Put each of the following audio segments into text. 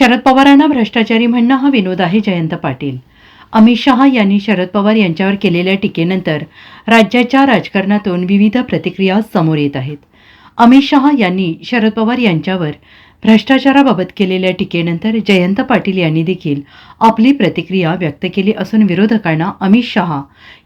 शरद पवारांना भ्रष्टाचारी म्हणणं हा विनोद आहे जयंत पाटील. अमित शहा यांनी शरद पवार यांच्यावर केलेल्या टीकेनंतर राज्याच्या राजकारणातून विविध प्रतिक्रिया समोर येत आहेत. अमित शहा यांनी शरद पवार यांच्यावर भ्रष्टाचाराबाबत केलेल्या टीकेनंतर जयंत पाटील यांनी देखील आपली प्रतिक्रिया व्यक्त केली असून विरोधकांना अमित शहा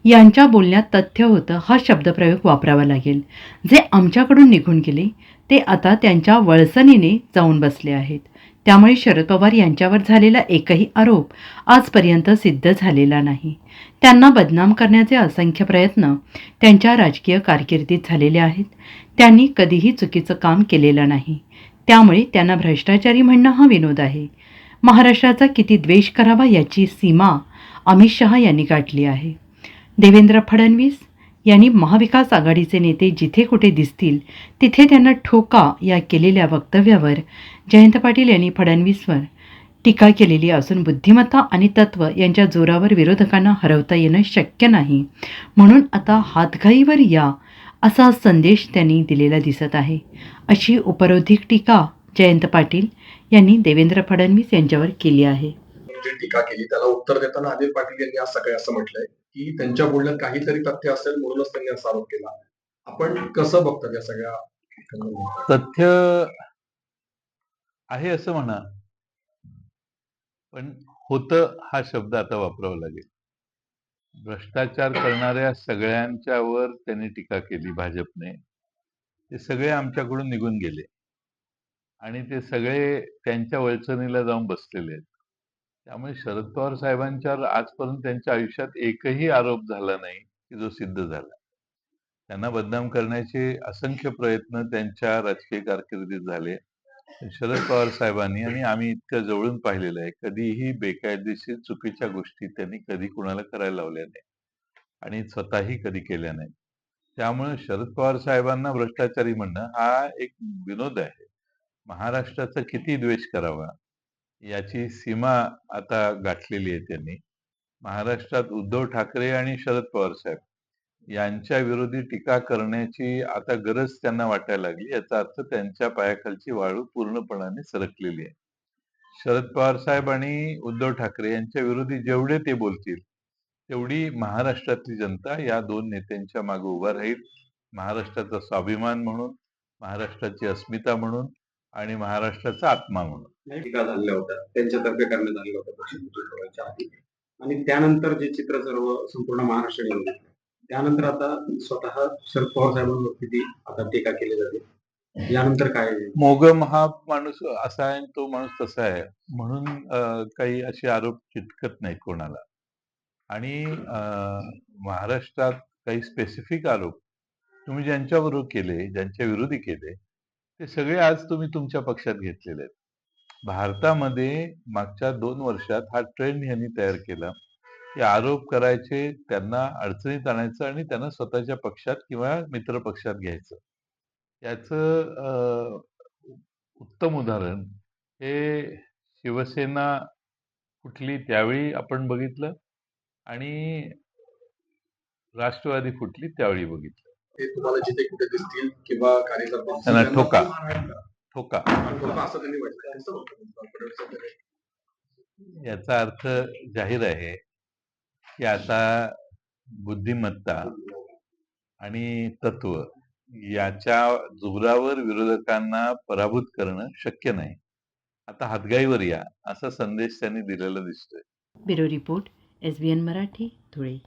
यांच्या बोलण्यात तथ्य होतं हा शब्दप्रयोग वापरावा लागेल. जे आमच्याकडून निघून गेले ते आता त्यांच्या वळसणीने जाऊन बसले आहेत. त्यामुळे शरद पवार यांच्यावर झालेला एकही आरोप आजपर्यंत सिद्ध झालेला नाही. त्यांना बदनाम करण्याचे असंख्य प्रयत्न त्यांच्या राजकीय कारकिर्दीत झालेले आहेत. त्यांनी कधीही चुकीचं काम केलेलं नाही. त्यामुळे त्यांना भ्रष्टाचारी म्हणणं हा विनोद आहे. महाराष्ट्राचा किती द्वेष करावा याची सीमा अमित शहा यांनी गाठली आहे. देवेंद्र फडणवीस यांनी महाविकास आघाडीचे नेते जिथे कुठे दिसतील तिथे त्यांना ठोका या केलेल्या वक्तव्यावर जयंत पाटील यांनी फडणवीसवर टीका केलेली असून बुद्धिमत्ता आणि तत्व यांच्या जोरावर विरोधकांना हरवता येणं शक्य नाही. म्हणून आता हातघाईवर या असा संदेश त्यांनी दिलेला दिसत आहे. अशी उपरोधिक टीका जयंत पाटील यांनी देवेंद्र फडणवीस यांच्यावर केली आहे. टीका केली त्याला उत्तर देताना अनिल पाटील यांनी आज सकाळी असं म्हटलंय की त्यांच्या बोलण्यात काहीतरी तथ्य असेल म्हणूनच त्यांनी असा आरोप केला. आपण कसं बघतात या सगळ्या तथ्य आहे असं म्हणा. पण होत हा शब्द आता वापरावा लागेल. भ्रष्टाचार करणाऱ्या सगळ्यांच्यावर त्यांनी टीका केली भाजपने. ते सगळे आमच्याकडून निघून गेले. आणि ते सगळे त्यांच्या वळचणीला जाऊन बसलेले आहेत. त्यामुळे शरद पवार साहेबांच्यावर आजपर्यंत त्यांच्या आयुष्यात एकही आरोप झाला नाही की जो सिद्ध झाला. त्यांना बदनाम करण्याचे असंख्य प्रयत्न त्यांच्या राजकीय कारकिर्दीत झाले. शरद पवार साहेबांनी आणि आम्ही इतक्या जवळून पाहिलेलं आहे. कधीही बेकायदेशीर चुकीच्या गोष्टी त्यांनी कधी कुणाला करायला लावल्या नाही आणि स्वतःही कधी केल्या नाही त्यामुळे शरद पवार साहेबांना भ्रष्टाचारी म्हणणं हा एक विनोद आहे. महाराष्ट्राचा किती द्वेष करावा? याची सीमा आता गाठलेली आहे त्यांनी. महाराष्ट्रात उद्धव ठाकरे आणि शरद पवार साहेब यांच्या विरोधी टीका करण्याची आता गरज त्यांना वाटायला लागली. याचा अर्थ त्यांच्या पायाखालची वाळू पूर्णपणाने सरकलेली आहे. शरद पवार साहेब आणि उद्धव ठाकरे यांच्या विरोधी जेवढे ते बोलतील तेवढी महाराष्ट्रातली जनता या दोन नेत्यांच्या मागे उभा राहील. महाराष्ट्राचा स्वाभिमान म्हणून महाराष्ट्राची अस्मिता म्हणून आणि महाराष्ट्राचा आत्मा म्हणून. टीका झालेल्या होत्या. त्यांच्यातर्फे करण्यात आलेल्या होत्या आणि त्यानंतर जे चित्र सर्व संपूर्ण महाराष्ट्राने त्यानंतर आता स्वतः शरद पवार साहेबांवरती ती आता टीका केली जाते. यानंतर काय मोगम हा माणूस असा आहे आणि तो माणूस तसा आहे. म्हणून काही असे आरोप चिटकत नाही कोणाला. आणि महाराष्ट्रात काही स्पेसिफिक आरोप तुम्ही ज्यांच्याबरोबर केले ज्यांच्या विरोधी केले ते सगळे आज तुम्ही तुमच्या पक्षात घेतलेले आहेत. भारतामध्ये मागच्या दोन वर्षात हा ट्रेंड यांनी तयार केला. की आरोप करायचे त्यांना अडचणीत आणायचं आणि त्यांना स्वतःच्या पक्षात किंवा मित्र पक्षात घ्यायचं. याचं उत्तम उदाहरण हे शिवसेना फुटली त्यावेळी आपण बघितलं आणि राष्ट्रवादी फुटली त्यावेळी बघितलं. ते तुम्हाला जिथे कुठे दिसतील किंवा कार्यकर्ता त्यांना ठोका. ठोका. ठोका असं त्यांनी वगैरे? याचा अर्थ जाहीर आहे की आता बुद्धिमत्ता आणि तत्व याच्या जुगरावर विरोधकांना पराभूत करणं शक्य नाही. आता हातगाईवर या असा संदेश त्यांनी दिलेला दिसतोय. Bureau report S B N Marathi Dhule.